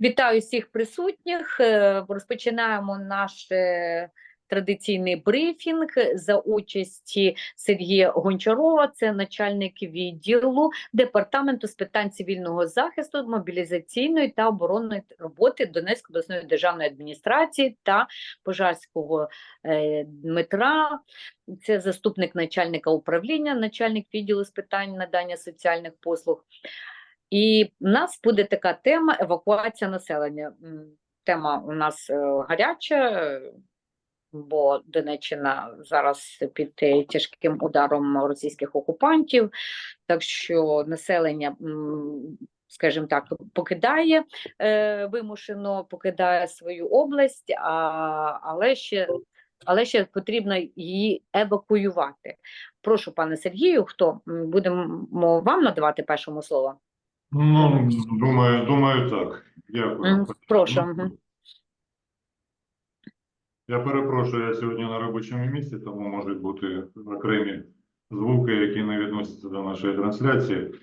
Вітаю всіх присутніх. Е, Розпочинаємо наш е, традиційний брифінг за участі Сергія Гончарова, це начальник відділу департаменту з питань цивільного захисту, мобілізаційної та оборонної роботи Донецької обласної державної адміністрації та Пожарського е, Дмитра. Це заступник начальника управління, начальник відділу з питань надання соціальних послуг. І в нас буде така тема евакуація населення. Тема у нас е, гаряча, бо Донеччина зараз під е, тяжким ударом російських окупантів, так що населення, скажімо так, покидає е, вимушено, покидає свою область, а, але ще. Але ще потрібно її евакуювати. Прошу, пане Сергію, хто будемо вам надавати першому слово? Ну, думаю, думаю, так. Дякую. Прошу. Я перепрошую, я сьогодні на робочому місці, тому можуть бути окремі звуки, які не відносяться до нашої трансляції.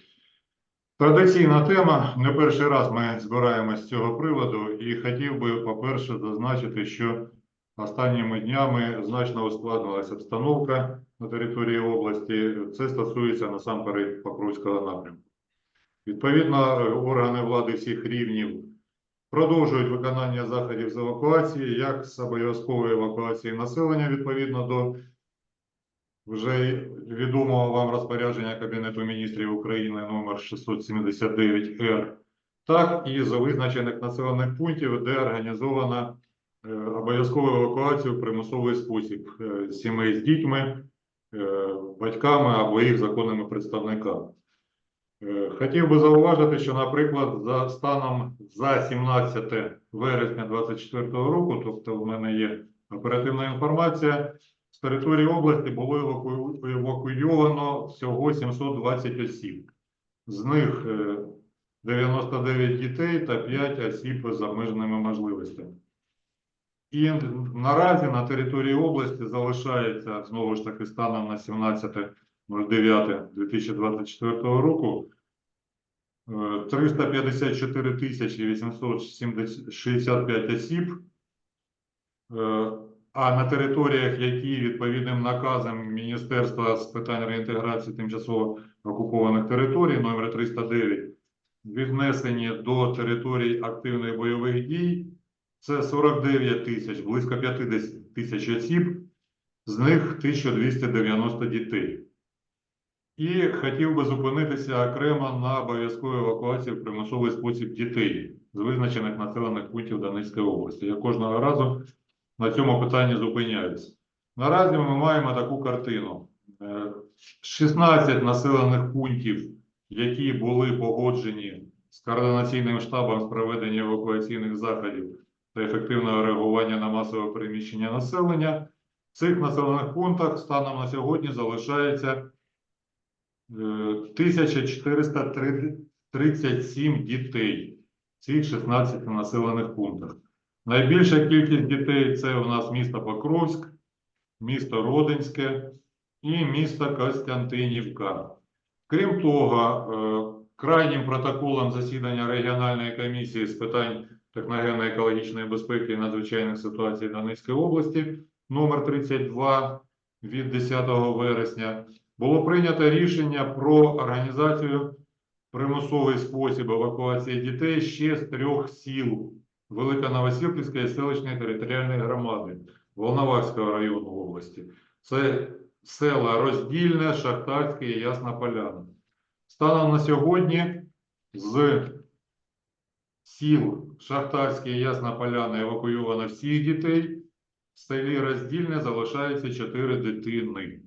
Традиційна тема. Не перший раз ми збираємось з цього приводу, і хотів би, по-перше, зазначити, що останніми днями значно ускладнилася обстановка на території області. Це стосується насамперед Покровського напрямку. Відповідно, органи влади всіх рівнів продовжують виконання заходів з евакуації, як з обов'язкової евакуації населення відповідно до вже відомого вам розпорядження Кабінету міністрів України номер 679-Р, так і за визначених населених пунктів, де організовано е, обов'язкову евакуацію в примусовий спосіб е, сімей з дітьми, е, батьками або їх законними представниками. Е, Хотів би зауважити, що, наприклад, за станом за 17 вересня 2024 року, тобто в мене є оперативна інформація, з території області було евакуйовано всього 720 осіб. З них е, 99 дітей та 5 осіб з обмеженими можливостями. І наразі на території області залишається знову ж таки станом на 17.09.2024 року е, 354 тисячі 865 осіб, Е, а на територіях, які відповідним наказом Міністерства з питань реінтеграції тимчасово окупованих територій номер 309 віднесені до територій активних бойових дій, це 49 тисяч, близько 50 тисяч осіб, з них 1290 дітей. І хотів би зупинитися окремо на обов'язковій евакуації в примусовий спосіб дітей з визначених населених пунктів Донецької області. Я кожного разу на цьому питанні зупиняюся. Наразі ми маємо таку картину: Е, 16 населених пунктів, які були погоджені з координаційним штабом з проведення евакуаційних заходів та ефективного реагування на масове переміщення населення. В цих населених пунктах станом на сьогодні залишається е, 1437 дітей в цих 16 населених пунктах. Найбільша кількість дітей це у нас місто Покровськ, місто Родинське і місто Костянтинівка. Крім того, е, крайнім протоколом засідання регіональної комісії з питань техногенно-екологічної безпеки і надзвичайних ситуацій Донецької області номер 32 від 10 вересня було прийнято рішення про організацію примусовий спосіб евакуації дітей ще з трьох сіл Великоновосілківської селищної територіальної громади Волновахського району області. Це села Роздільне, Шахтарське і Ясна Поляна. Станом на сьогодні з сіл Шахтарське і Ясна Поляна евакуйовано всіх дітей. В селі Роздільне залишається 4 дитини.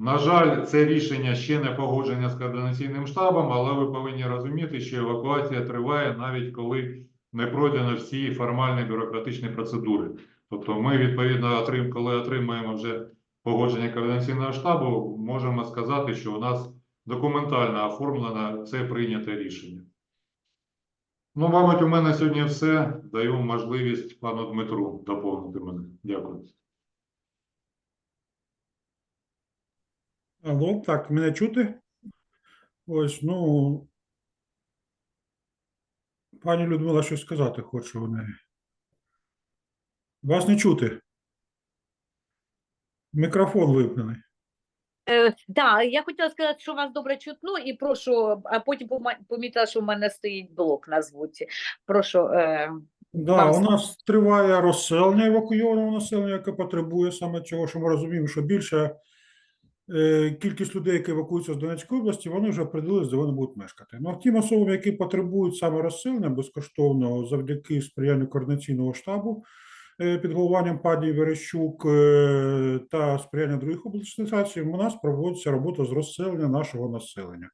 На жаль, це рішення ще не погодження з координаційним штабом, але ви повинні розуміти, що евакуація триває навіть коли не пройдено всі формальні бюрократичні процедури. Тобто, ми відповідно отрим, коли отримаємо вже погодження координаційного штабу, можемо сказати, що у нас документально оформлено це прийняте рішення. Ну, мабуть, у мене сьогодні все. Даю можливість пану Дмитру доповнити мене. Дякую. Алло, так, мене чути? Ось, ну, Пані Людмила щось сказати хоче у неї. Вас не чути. Мікрофон вимкнений. Е, да, я хотіла сказати, що вас добре чутно, і прошу, а потім помітила, що в мене стоїть блок на звуці. Прошу. Е, Да, у нас триває розселення евакуйованого населення, яке потребує саме цього, що ми розуміємо, що більша е, кількість людей, які евакуюються з Донецької області, вони вже определились, де вони будуть мешкати. Ну, а тим особам, які потребують саме розселення безкоштовного завдяки сприянню координаційного штабу е, під головуванням пані Верещук е, та сприяння других областей, у нас проводиться робота з розселення нашого населення.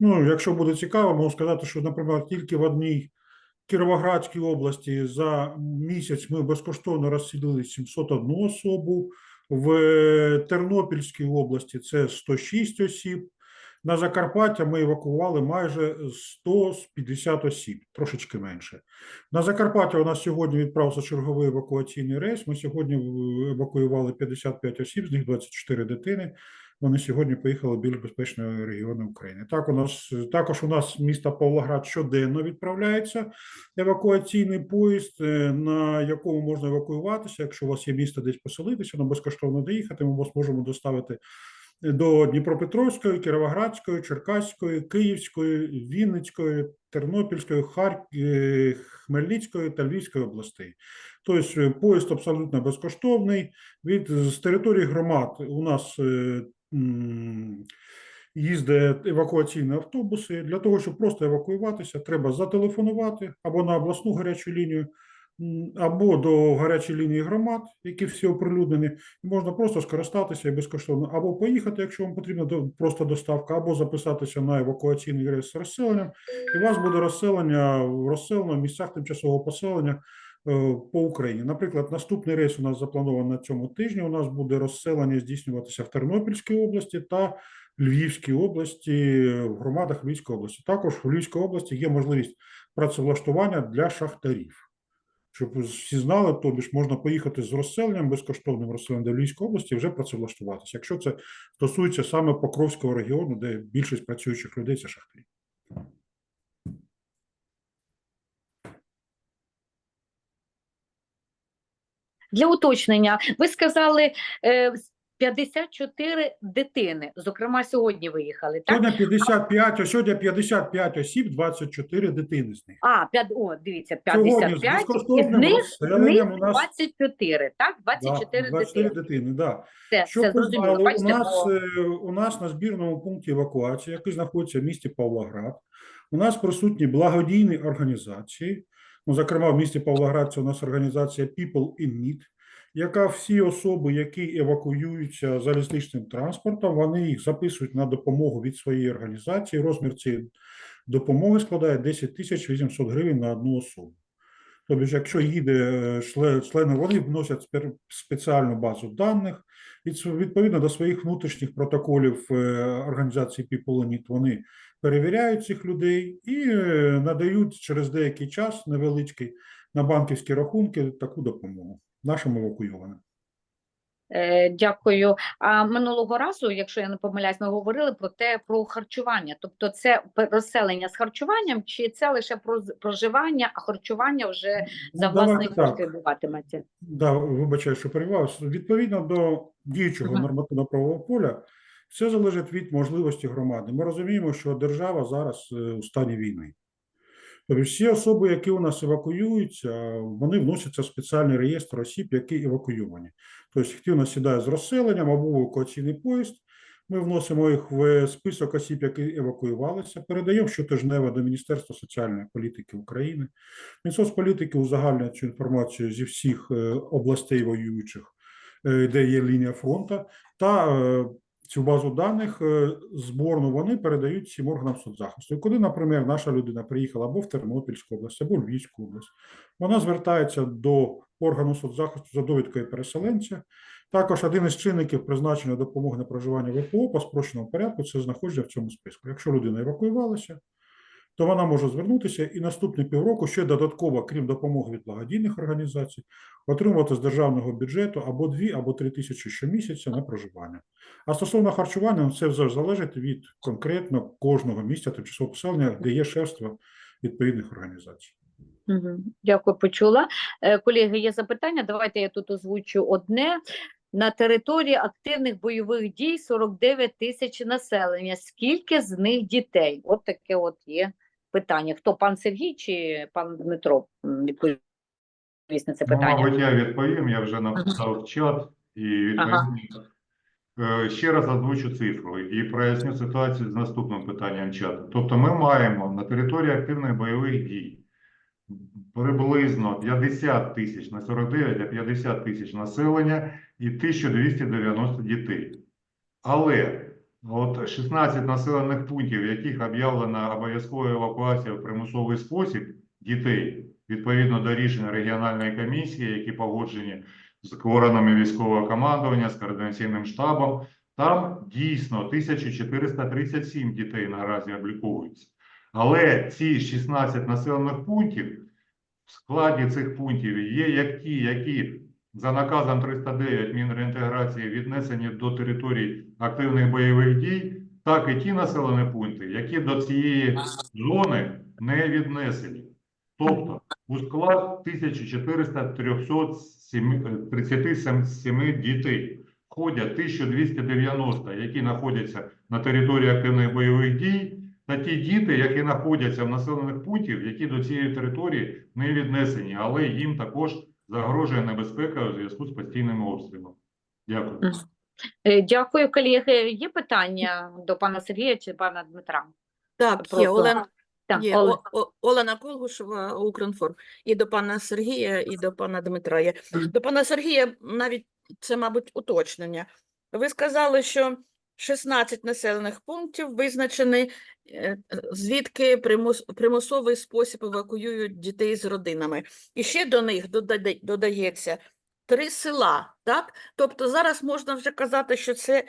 Ну, якщо буде цікаво, можу сказати, що, наприклад, тільки в одній Кіровоградській області за місяць ми безкоштовно розселили 701 особу. В Тернопільській області це 106 осіб. На Закарпаття ми евакували майже 150 осіб, трошечки менше. На Закарпаття у нас сьогодні відправився черговий евакуаційний рейс. Ми сьогодні евакуювали 55 осіб, з них 24 дитини. Вони сьогодні поїхали більш безпечні регіони України. Так, у нас також у нас міста Павлоград щоденно відправляється евакуаційний поїзд, е, на якому можна евакуюватися. Якщо у вас є місце десь поселитися, на безкоштовно доїхати, ми вас можемо доставити до Дніпропетровської, Кіровоградської, Черкаської, Київської, Вінницької, Тернопільської, Харк... е, Хмельницької та Львівської областей. Тобто поїзд абсолютно безкоштовний. Від з території громад у нас їздять евакуаційні автобуси. Для того, щоб просто евакуюватися, треба зателефонувати або на обласну гарячу лінію, або до гарячої лінії громад, які всі оприлюднені. Можна просто скористатися і безкоштовно, або поїхати, якщо вам потрібна просто доставка, або записатися на евакуаційний рейс з розселенням, і у вас буде розселення розселено в місцях тимчасового поселення по Україні. Наприклад, наступний рейс у нас запланований на цьому тижні. У нас буде розселення здійснюватися в Тернопільській області та Львівській області, в громадах Львівської області. Також в Львівській області є можливість працевлаштування для шахтарів. Щоб всі знали, тобі ж можна поїхати з розселенням, безкоштовним розселенням до Львівської області і вже працевлаштуватися, якщо це стосується саме Покровського регіону, де більшість працюючих людей це шахтарі. Для уточнення, ви сказали е, 54 дитини, зокрема, сьогодні виїхали, так? Сьогодні 55, а сьогодні 55 осіб, 24 дитини з них. А, п'ят, о, дивіться, Сьогодні з 55, із них, з них у нас 24, так? 24 да, 24 дитини. дитини. Да. Це, Що це зрозуміло. у Бачите, нас, бо- е, у нас на збірному пункті евакуації, який знаходиться в місті Павлоград, у нас присутні благодійні організації. Ну, зокрема, в місті Павлоград це у нас організація People in Need, яка всі особи, які евакуюються залізничним транспортом, вони їх записують на допомогу від своєї організації. Розмір цієї допомоги складає 10 тисяч 800 гривень на одну особу. Тобто, якщо їде е, члени, вони вносять спеціальну базу даних, від- відповідно до своїх внутрішніх протоколів е, організації People Need, вони перевіряють цих людей і е, надають через деякий час невеличкий на банківські рахунки таку допомогу нашим евакуйованим. Е, Дякую. А минулого разу, якщо я не помиляюсь, ми говорили про те про харчування. Тобто, це розселення з харчуванням, чи це лише про проживання, а харчування вже за Ну, власний кошт так. відбуватиметься? Да, вибачаю, що перервав. Відповідно до діючого Мгм. нормативно-правового поля, все залежить від можливості громади. Ми розуміємо, що держава зараз е, у стані війни. Тобто всі особи, які у нас евакуюються, вони вносяться в спеціальний реєстр осіб, які евакуйовані. Тобто, хто нас сідає з розселенням або евакуаційний поїзд, ми вносимо їх в список осіб, які евакуювалися, передаємо щотижнево до Міністерства соціальної політики України. Мінсоцполітики узагальнює цю інформацію зі всіх е, областей воюючих, е, де є лінія фронту, та цю базу даних е, зборну вони передають всім органам соцзахисту. І коли, наприклад, наша людина приїхала або в Тернопільську область, або в Львівську область, вона звертається до органу соцзахисту за довідкою переселенця. Також один із чинників призначення допомоги на проживання ВПО по спрощеному порядку це знаходження в цьому списку. Якщо людина евакуювалася, то вона може звернутися і наступні півроку ще додатково, крім допомоги від благодійних організацій, отримувати з державного бюджету або 2, або 3 тисячі щомісяця на проживання. А стосовно харчування, ну, це вже залежить від конкретно кожного місця тимчасового поселення, де є шефство відповідних організацій. Дякую, почула. Е, Колеги, є запитання. Давайте я тут озвучу одне. На території активних бойових дій 49 тисяч населення. Скільки з них дітей? От таке от є питання. Хто пан Сергій чи пан Дмитро відповість на це Ну, питання? мабуть, я відповім, я вже написав в чат і відповім. Ага. Е, Ще раз озвучу цифру і проясню ситуацію з наступним питанням чату. Тобто ми маємо на території активних бойових дій приблизно 50 тисяч на 49, а 50 тисяч населення і 1290 дітей. Але от 16 населених пунктів, в яких об'явлена обов'язкова евакуація в примусовий спосіб дітей, відповідно до рішень регіональної комісії, які погоджені з органами військового командування, з координаційним штабом, там дійсно 1437 дітей наразі обліковуються. Але ці 16 населених пунктів в складі цих пунктів є як ті, які за наказом 309 Мінреінтеграції віднесені до територій активних бойових дій, так і ті населені пункти, які до цієї зони не віднесені. Тобто у склад 1437 дітей входять 1290, які знаходяться на території активних бойових дій, та ті діти, які знаходяться в населених пунктів, які до цієї території не віднесені, але їм також загрожує небезпека у зв'язку з постійними обстрілами. Дякую. Е, Дякую, колеги. Є питання до пана Сергія чи пана Дмитра? Так, є Олена, Так, є Олег. О- О- Олена Колгушева, Укрінформ. І до пана Сергія, і до пана Дмитра є. До пана Сергія навіть це, мабуть, уточнення. Ви сказали, що 16 населених пунктів визначені, е, звідки примус, примусовий спосіб евакуюють дітей з родинами. І ще до них додається три села, так? Тобто зараз можна вже казати, що це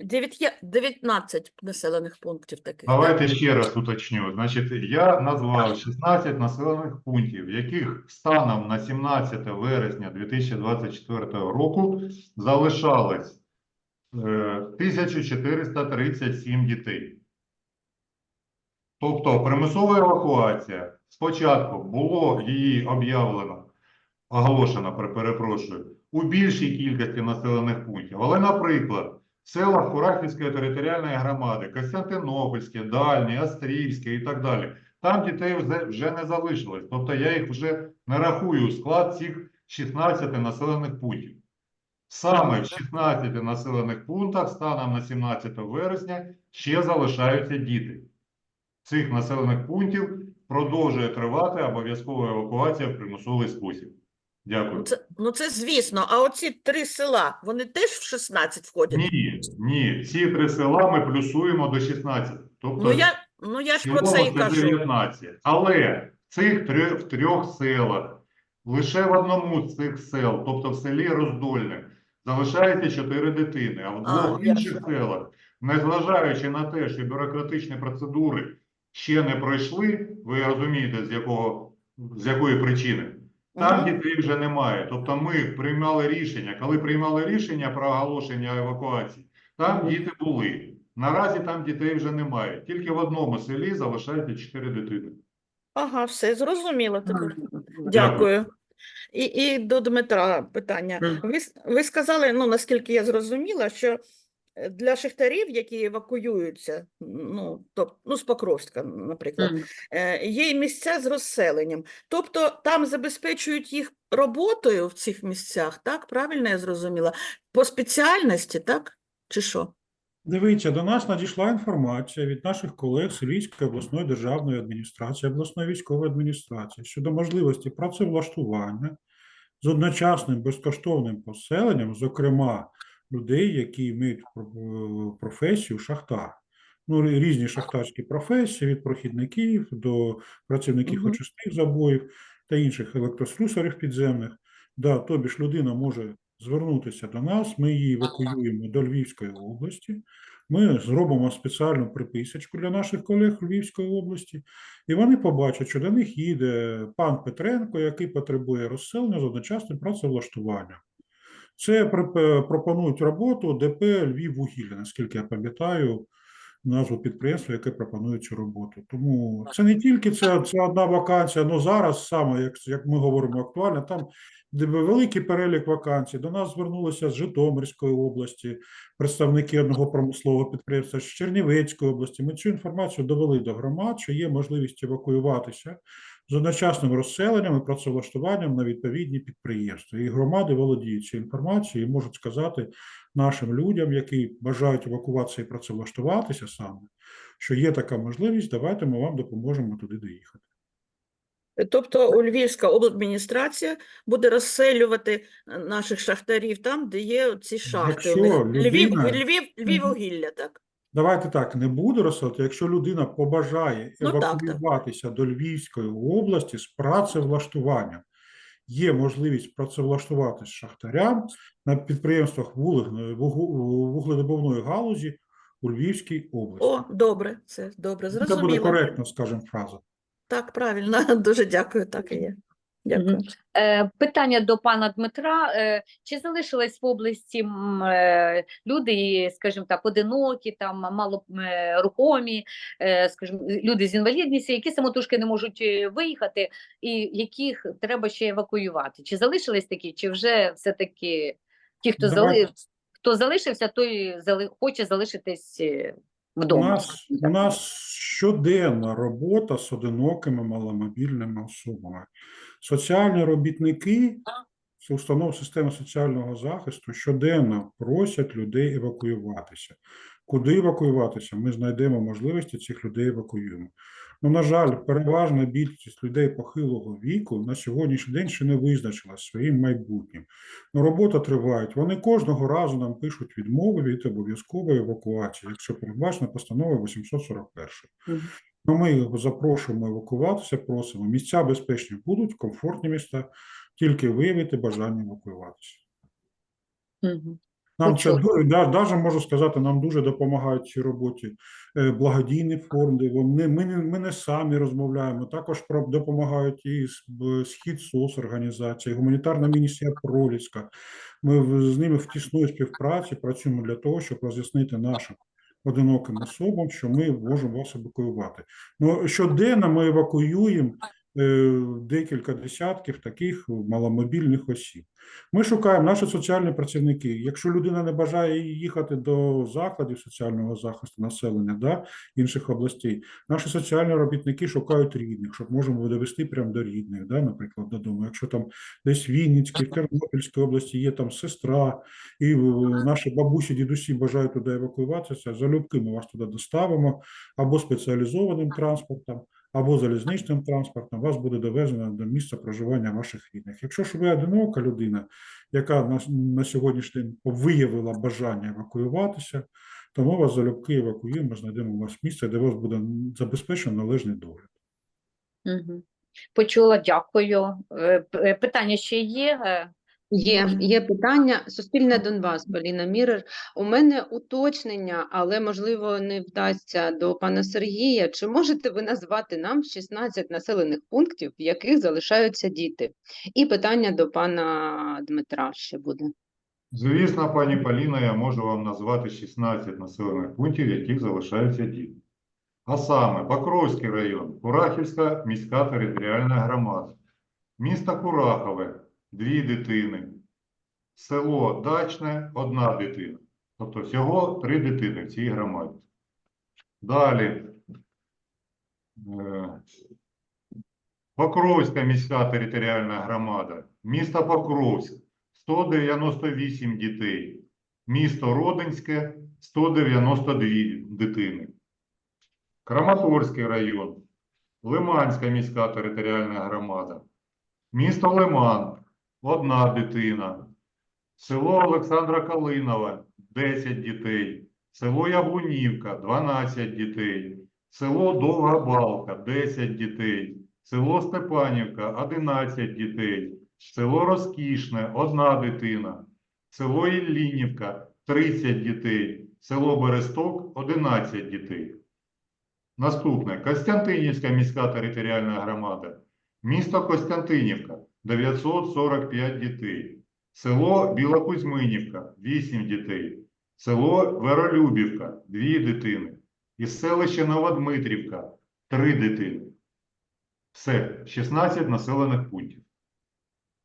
9, 19 населених пунктів таких. так? Давайте ще раз уточню. Значить, я назвав 16 населених пунктів, яких станом на 17 вересня 2024 року залишалось 1437 дітей. Тобто примусова евакуація спочатку було її об'явлено, оголошено, перепрошую, у більшій кількості населених пунктів. Але, наприклад, в селах Курахівської територіальної громади, Костянтинопольське, Дальнє, Острівське і так далі, там дітей вже, не залишилось. Тобто я їх вже не рахую склад цих 16 населених пунктів. Саме в 16 населених пунктах станом на 17 вересня ще залишаються діти. Цих населених пунктів продовжує тривати обов'язкова евакуація в примусовий спосіб. Дякую. Це, ну це звісно, а оці три села, вони теж в 16 входять? Ні, ні, ці три села ми плюсуємо до 16. Тобто Ну я, ну я ж про це і кажу. 19. Але в цих три, в трьох селах, лише в одному з цих сел, тобто в селі Роздольне, залишається чотири дитини, а в А, двох ясно. інших селах, незважаючи на те, що бюрократичні процедури ще не пройшли, ви розумієте, з якого, з якої причини. Там дітей вже немає. Тобто ми приймали рішення. Коли приймали рішення про оголошення евакуації, там діти були. Наразі там дітей вже немає. Тільки в одному селі залишається 4 дитини. Ага, все зрозуміло тепер. Мгм. Дякую. І, і до Дмитра питання. Ви, ви сказали, ну наскільки я зрозуміла, що е, для шахтарів, які евакуюються, ну, тоб, ну з Покровська, наприклад, е, є місця з розселенням. Тобто там забезпечують їх роботою в цих місцях, так? Правильно я зрозуміла? По спеціальності, так? Чи що? Дивіться, до нас надійшла інформація від наших колег з Львівської обласної державної адміністрації, обласної військової адміністрації щодо можливості працевлаштування з одночасним безкоштовним поселенням, зокрема людей, які мають професію шахтар. Ну, різні шахтарські професії, від прохідників до працівників очисних забоїв та інших електрослюсарів підземних. Да, тобі ж людина може звернутися до нас, ми її евакуюємо до Львівської області. Ми зробимо спеціальну приписочку для наших колег Львівської області, і вони побачать, що до них їде пан Петренко, який потребує розселення з одночасним працевлаштуванням. Це пропонують роботу ДП Львіввугілля, наскільки я пам'ятаю, назву підприємства, яке пропонує цю роботу. Тому це не тільки це, це одна вакансія, але зараз саме, як, як ми говоримо актуально, там де великий перелік вакансій. До нас звернулися з Житомирської області представники одного промислового підприємства з Чернівецької області. Ми цю інформацію довели до громад, що є можливість евакуюватися з одночасним розселенням і працевлаштуванням на відповідні підприємства. І громади володіють цією інформацією і можуть сказати нашим людям, які бажають евакуватися і працевлаштуватися саме, що є така можливість, давайте ми вам допоможемо туди доїхати. Тобто у Львівська обладміністрація буде розселювати е, наших шахтарів там, де є ці шахти. Якщо. Львів, людина- Львів, Львів Мгм. вугілля, так? Давайте так, не буде розселити, якщо людина побажає Ну, так, так. евакуюватися до Львівської області з працевлаштуванням. Є можливість працевлаштуватись шахтарям на підприємствах вугледобувної галузі у Львівській області. О, добре, це добре, Це буде коректно, скажімо, фраза. Так, правильно, дуже дякую, так і є. Дякую. Е, Питання до пана Дмитра. Е, Чи залишились в області е, люди, скажімо так, одинокі, там малорухомі, скажімо, люди з інвалідністю, які самотужки не можуть виїхати, і яких треба ще евакуювати? Чи залишились такі, чи вже все-таки ті, хто Давайте. зали... хто залишився, той зали... хоче залишитись е, У нас, у нас щоденна робота з одинокими маломобільними особами. Соціальні робітники з установ системи соціального захисту щоденно просять людей евакуюватися. Куди евакуюватися? Ми знайдемо можливості цих людей евакуюємо. Ну, на жаль, переважна більшість людей похилого віку на сьогоднішній день ще не визначилась своїм майбутнім. Ну, робота триває. Вони кожного разу нам пишуть відмови від обов'язкової евакуації, якщо передбачено постановою 841. Мгм. Ну, ми їх запрошуємо евакуватися, просимо. Місця безпечні будуть, комфортні місця, тільки виявити бажання евакуюватися. Мгм. Нам це дуже, да, даже можу сказати, нам дуже допомагають в цій роботі е, благодійні фонди. Вони, ми, не, ми не самі розмовляємо, також про, допомагають і Схід СОС організація, гуманітарна місія Проліска. Ми з ними в тісної співпраці працюємо для того, щоб роз'яснити нашим одиноким особам, що ми можемо вас евакуювати. Ну, щоденно ми евакуюємо декілька десятків таких маломобільних осіб. Ми шукаємо наші соціальні працівники. Якщо людина не бажає їхати до закладів соціального захисту населення да, інших областей, наші соціальні робітники шукають рідних, щоб можемо довести прямо до рідних, да, наприклад, додому. Якщо там десь в Вінницькій, в Тернопільській області є там сестра, і е, наші бабусі, дідусі бажають туди евакуюватися, залюбки ми вас туди доставимо або спеціалізованим транспортом, або залізничним транспортом, вас буде довезено до місця проживання ваших рідних. Якщо ж ви одинока людина, яка на, на сьогоднішній день виявила бажання евакуюватися, то ми вас залюбки евакуюємо, знайдемо у вас місце, де вас буде забезпечено належний догляд. Мгм. Почула, дякую. Е, е, Питання ще є? Є, є питання. Суспільне Донбас, Поліна Мірер. У мене уточнення, але можливо не вдасться до пана Сергія. Чи можете ви назвати нам 16 населених пунктів, в яких залишаються діти? І питання до пана Дмитра ще буде. Звісно, пані Поліна, я можу вам назвати 16 населених пунктів, в яких залишаються діти. А саме Покровський район, Курахівська міська територіальна громада, місто Курахове – дві дитини, село Дачне – одна дитина. Тобто всього три дитини в цій громаді. Далі. Е, Покровська міська територіальна громада, місто Покровськ – 198 дітей, місто Родинське – 192 дитини. Краматорський район, Лиманська міська територіальна громада, місто Лиман – одна дитина, село Олександра Калинова – 10 дітей, село Яблунівка – 12 дітей, село Довга Балка – 10 дітей, село Степанівка – 11 дітей, село Розкішне – одна дитина, село Іллінівка – 30 дітей, село Бересток – 11 дітей. Наступне. Костянтинівська міська територіальна громада, місто Костянтинівка 945 дітей, село Білокузьминівка 8 дітей, село Веролюбівка 2 дитини, Із селища Новодмитрівка три дитини. Все, 16 населених пунктів.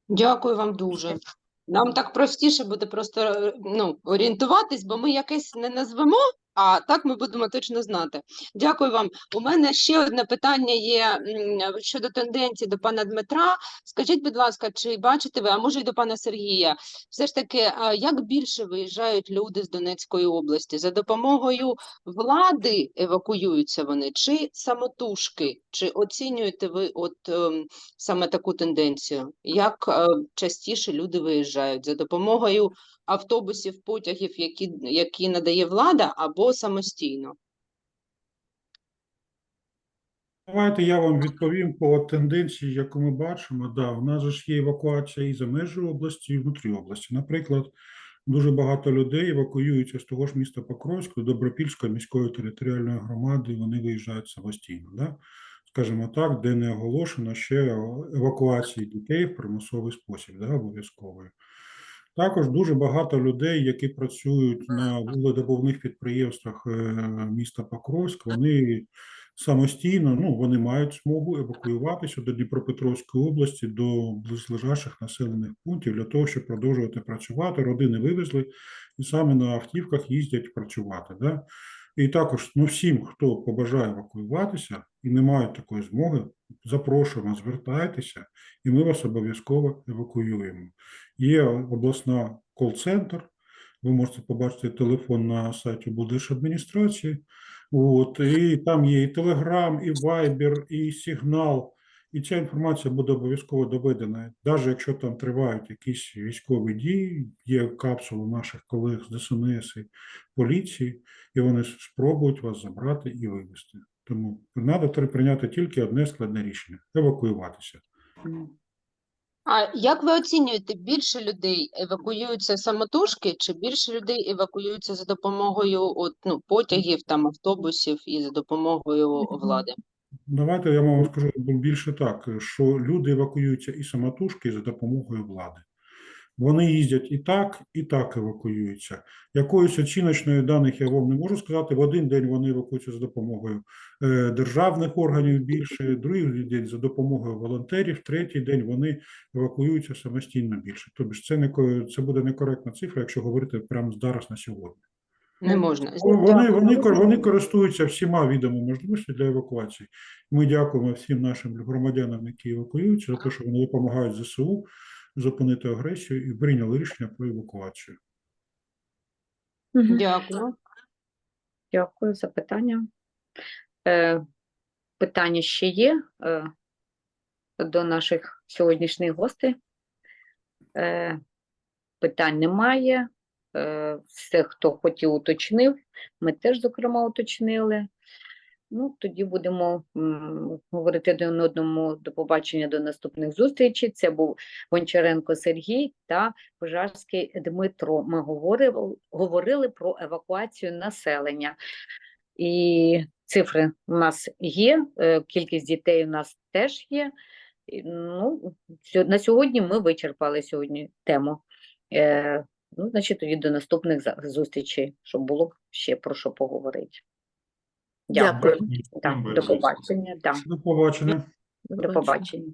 Дякую вам дуже. Нам так простіше буде просто е, ну, орієнтуватись, бо ми якесь не назвемо, а так ми будемо точно знати. Дякую вам. У мене ще одне питання є щодо тенденції до пана Дмитра. Скажіть, будь ласка, чи бачите ви, а може й до пана Сергія, все ж таки, як більше виїжджають люди з Донецької області? За допомогою влади евакуюються вони, чи самотужки? Чи оцінюєте ви от ем, саме таку тенденцію? Як е, частіше люди виїжджають за допомогою автобусів, потягів, які, які надає влада, або самостійно? Давайте я вам відповім по тенденції, яку ми бачимо. Да, у нас ж є евакуація і за межі області, і внутрі області. Наприклад, дуже багато людей евакуюються з того ж міста Покровськ до Добропільської міської територіальної громади, і вони виїжджають самостійно. Да? Скажімо так, де не оголошено ще евакуації дітей в примусовий спосіб, да, обов'язковий. Також дуже багато людей, які працюють на вугледобувних підприємствах е, міста Покровськ, вони самостійно, ну, вони мають змогу евакуюватися до Дніпропетровської області, до близлежащих населених пунктів для того, щоб продовжувати працювати. Родини вивезли і саме на автівках їздять працювати. Да? І також ну, всім, хто побажає евакуюватися і не мають такої змоги, запрошуємо, звертайтеся, і ми вас обов'язково евакуюємо. Є обласна кол-центр. Ви можете побачити телефон на сайті облдержадміністрації. От, і там є і Telegram, і Viber, і Signal. І ця інформація буде обов'язково доведена. Навіть якщо там тривають якісь військові дії, є капсули наших колег з ДСНС і поліції, і вони спробують вас забрати і вивезти. Тому треба прийняти тільки одне складне рішення евакуюватися. А як ви оцінюєте, більше людей евакуюються самотужки, чи більше людей евакуюються за допомогою от, ну, потягів, там, автобусів і за допомогою влади? Давайте я вам скажу більше так, що люди евакуюються і самотужки, і за допомогою влади. Вони їздять і так, і так евакуюються. Якоїсь оціночної даних я вам не можу сказати. В один день вони евакуюються за допомогою е, державних органів більше, другий день за допомогою волонтерів, третій день вони евакуюються самостійно більше. Тобто ж це не ко- це буде некоректна цифра, якщо говорити прямо зараз на сьогодні. Не можна. Вони, вони, вони користуються всіма відами можливостей для евакуації. Ми дякуємо всім нашим громадянам, які евакуюються, за те, що вони допомагають ЗСУ зупинити агресію і прийняли рішення про евакуацію. Мгм. Дякую. Дякую за питання. Е, питання ще є е, до наших сьогоднішніх гостей. Е, питань немає. Е, все, хто хотів, уточнив. Ми теж, зокрема, уточнили. Ну, тоді будемо говорити один одному до побачення до наступних зустрічей. Це був Гончаренко Сергій та Пожарський Дмитро. Ми говорили, говорили про евакуацію населення. І цифри у нас є, е, кількість дітей у нас теж є. Ну, на сьогодні ми вичерпали сьогодні тему. Е, ну, значить, тоді до наступних зустрічей, щоб було ще про що поговорити. Дякую. Дякую. Так, до побачення. Да, До побачення. до побачення.